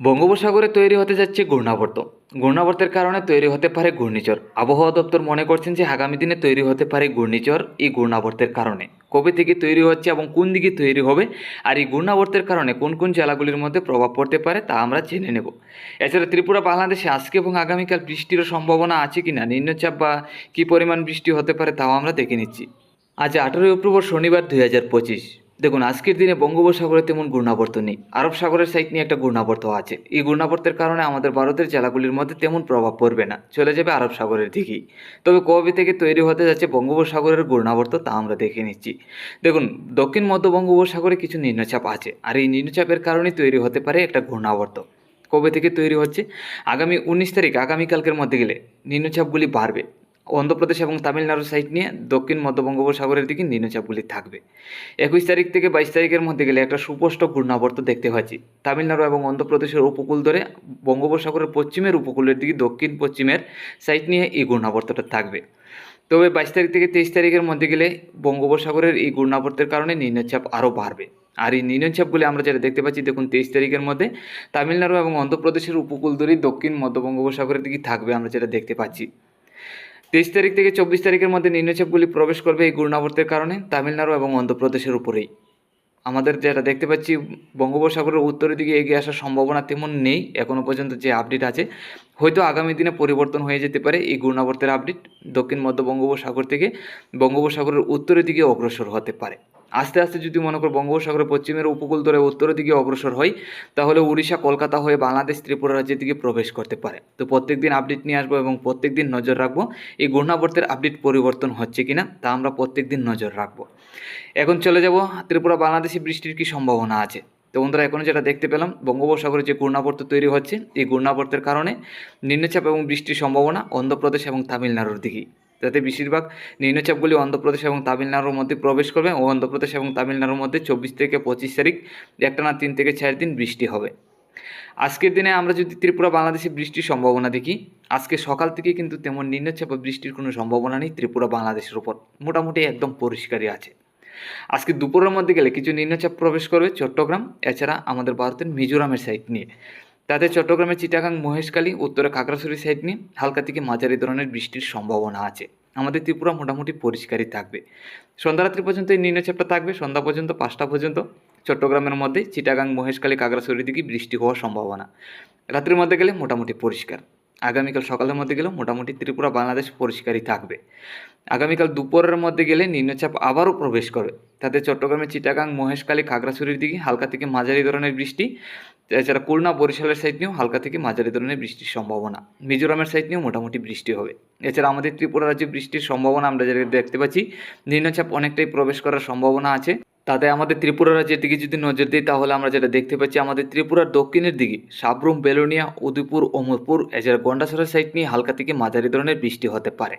বঙ্গোপসাগরে তৈরি হতে যাচ্ছে ঘূর্ণাবর্ত। ঘূর্ণাবর্তের কারণে তৈরি হতে পারে ঘূর্ণিঝড়। আবহাওয়া দপ্তর মনে করছেন যে আগামী দিনে তৈরি হতে পারে ঘূর্ণিঝড় এই ঘূর্ণাবর্তের কারণে। কবে থেকে তৈরি হচ্ছে এবং কোন দিকে তৈরি হবে আর এই ঘূর্ণাবর্তের কারণে কোন কোন জেলাগুলির মধ্যে প্রভাব পড়তে পারে তা আমরা জেনে নেব। এছাড়া ত্রিপুরা, বাংলাদেশে আজকে এবং আগামীকাল বৃষ্টিরও সম্ভাবনা আছে কি না নিম্নচাপ বা কী পরিমাণ বৃষ্টি হতে পারে তাও আমরা দেখে নিচ্ছি। আজ আঠেরোই অক্টোবর শনিবার দুই হাজার পঁচিশ। দেখুন, আজকের দিনে বঙ্গোপসাগরে তেমন ঘূর্ণাবর্ত নেই। আরব সাগরের সাইড নিয়ে একটা ঘূর্ণাবর্ত আছে। এই ঘূর্ণাবর্তের কারণে আমাদের ভারতের জেলাগুলির মধ্যে তেমন প্রভাব পড়বে না। চলে যাবে আরব সাগরের দিকেই। তবে কবে থেকে তৈরি হতে যাচ্ছে বঙ্গোপসাগরের ঘূর্ণাবর্ত তা আমরা দেখে নিচ্ছি। দেখুন, দক্ষিণ মধ্য বঙ্গোপসাগরে কিছু নিম্নচাপ আছে। আর এই নিম্নচাপের কারণে তৈরি হতে পারে একটা ঘূর্ণাবর্ত। কবে থেকে তৈরি হচ্ছে? আগামী উনিশ তারিখ, আগামীকালকের মধ্যে গেলে নিম্নচাপগুলি বাড়বে। অন্ধ্রপ্রদেশ এবং তামিলনাড়ু সাইড নিয়ে দক্ষিণ মধ্য বঙ্গোপসাগরের দিকে নিম্নচাপগুলি থাকবে। একুশ তারিখ থেকে বাইশ তারিখের মধ্যে গেলে একটা সুস্পষ্ট ঘূর্ণাবর্ত দেখতে পাচ্ছি। তামিলনাড়ু এবং অন্ধ্রপ্রদেশের উপকূল ধরে বঙ্গোপসাগরের পশ্চিমের উপকূলের দিকে দক্ষিণ পশ্চিমের সাইড নিয়ে এই ঘূর্ণাবর্তটা থাকবে। তবে বাইশ তারিখ থেকে তেইশ তারিখের মধ্যে গেলে বঙ্গোপসাগরের এই ঘূর্ণাবর্তের কারণে নিম্নচাপ আরও বাড়বে। আর এই নিম্নচাপগুলি আমরা যেটা দেখতে পাচ্ছি, দেখুন তেইশ তারিখের মধ্যে তামিলনাড়ু এবং অন্ধ্রপ্রদেশের উপকূল ধরেই দক্ষিণ মধ্য বঙ্গোপসাগরের দিকে থাকবে আমরা যেটা দেখতে পাচ্ছি। তেইশ তারিখ থেকে চব্বিশ তারিখের মধ্যে নিম্নচাপগুলি প্রবেশ করবে এই ঘূর্ণাবর্তের কারণে তামিলনাড়ু এবং অন্ধ্রপ্রদেশের উপরেই। আমাদের যেটা দেখতে পাচ্ছি, বঙ্গোপসাগরের উত্তরের দিকে এগিয়ে আসার সম্ভাবনা তেমন নেই এখনও পর্যন্ত যে আপডেট আছে, হয়তো আগামী দিনে পরিবর্তন হয়ে যেতে পারে এই ঘূর্ণাবর্তের আপডেট। দক্ষিণ মধ্য বঙ্গোপসাগর থেকে বঙ্গোপসাগরের উত্তরের দিকে অগ্রসর হতে পারে। আস্তে আস্তে যদি মনে করো বঙ্গোপসাগরের পশ্চিমের উপকূল ধরে উত্তরের দিকে অগ্রসর হয়, তাহলে উড়িষ্যা, কলকাতা হয়ে বাংলাদেশ, ত্রিপুরা রাজ্যের দিকে প্রবেশ করতে পারে। তো প্রত্যেক দিন আপডেট নিয়ে আসব এবং প্রত্যেক দিন নজর রাখব এই ঘূর্ণাবর্তের আপডেট পরিবর্তন হচ্ছে কিনা তা আমরা প্রত্যেক দিন নজর রাখব। এখন চলে যাব ত্রিপুরা, বাংলাদেশে বৃষ্টির কী সম্ভাবনা আছে? তো বন্ধুরা, এখন যেটা দেখতে পেলাম, বঙ্গোপসাগরে যে ঘূর্ণাবর্ত তৈরি হচ্ছে, এই ঘূর্ণাবর্তের কারণে নিম্নচাপ এবং বৃষ্টির সম্ভাবনা অন্ধ্রপ্রদেশ এবং তামিলনাড়ুর দিকেই। যাতে বেশিরভাগ নিম্নচাপগুলি অন্ধ্রপ্রদেশ এবং তামিলনাড়ুর মধ্যে প্রবেশ করবে ও অন্ধ্রপ্রদেশ এবং তামিলনাড়ুর মধ্যে চব্বিশ থেকে পঁচিশ তারিখ একটানা তিন থেকে চার দিন বৃষ্টি হবে। আজকের দিনে আমরা যদি ত্রিপুরা, বাংলাদেশে বৃষ্টির সম্ভাবনা দেখি, আজকে সকাল থেকে কিন্তু তেমন নিম্নচাপ বৃষ্টির কোনো সম্ভাবনা নেই ত্রিপুরা, বাংলাদেশের উপর। মোটামুটি একদম পরিষ্কারই আছে। আজকে দুপুরের মধ্যে গেলে কিছু নিম্নচাপ প্রবেশ করবে চট্টগ্রাম, এছাড়া আমাদের ভারতের মিজোরামের সাইড নিয়ে। তাতে চট্টগ্রামের চিটাগাং, মহেশখালী, উত্তরে খাগড়াছড়ি সাইড নিয়ে হালকা থেকে মাঝারি ধরনের বৃষ্টির সম্ভাবনা আছে। আমাদের ত্রিপুরা মোটামুটি পরিষ্কারই থাকবে। সন্ধ্যারাত্রি পর্যন্ত এই নিম্নচাপটা থাকবে। সন্ধ্যা পর্যন্ত, পাঁচটা পর্যন্ত চট্টগ্রামের মধ্যে চিটাগাং, মহেশখালী, খাগড়াছড়ির দিকে বৃষ্টি হওয়ার সম্ভাবনা। রাত্রির মধ্যে গেলে মোটামুটি পরিষ্কার। আগামীকাল সকালের মধ্যে গেলেও মোটামুটি ত্রিপুরা, বাংলাদেশ পরিষ্কারই থাকবে। আগামীকাল দুপুরের মধ্যে গেলে নিম্নচাপ আবারও প্রবেশ করবে তাতে চট্টগ্রামের চিটাগাং, মহেশখালী, খাগড়াছড়ির দিকে হালকা থেকে মাঝারি ধরনের বৃষ্টি, এছাড়া খুলনা, বরিশালের সাইড নিয়েও হালকা থেকে মাঝারি ধরনের বৃষ্টির সম্ভাবনা। মিজোরামের সাইড নিয়েও মোটামুটি বৃষ্টি হবে। এছাড়া আমাদের ত্রিপুরা রাজ্যে বৃষ্টির সম্ভাবনা আমরা যেটা দেখতে পাচ্ছি, নিম্নচাপ অনেকটাই প্রবেশ করার সম্ভাবনা আছে। তাতে আমাদের ত্রিপুরা রাজ্যের দিকে যদি নজর দিই, তাহলে আমরা যেটা দেখতে পাচ্ছি, আমাদের ত্রিপুরার দক্ষিণের দিকে সাবরুম, বেলোনিয়া, উদয়পুর ওমরপুর এছাড়া গন্ডাছড়া সাইড নিয়ে হালকা থেকে মাঝারি ধরনের বৃষ্টি হতে পারে।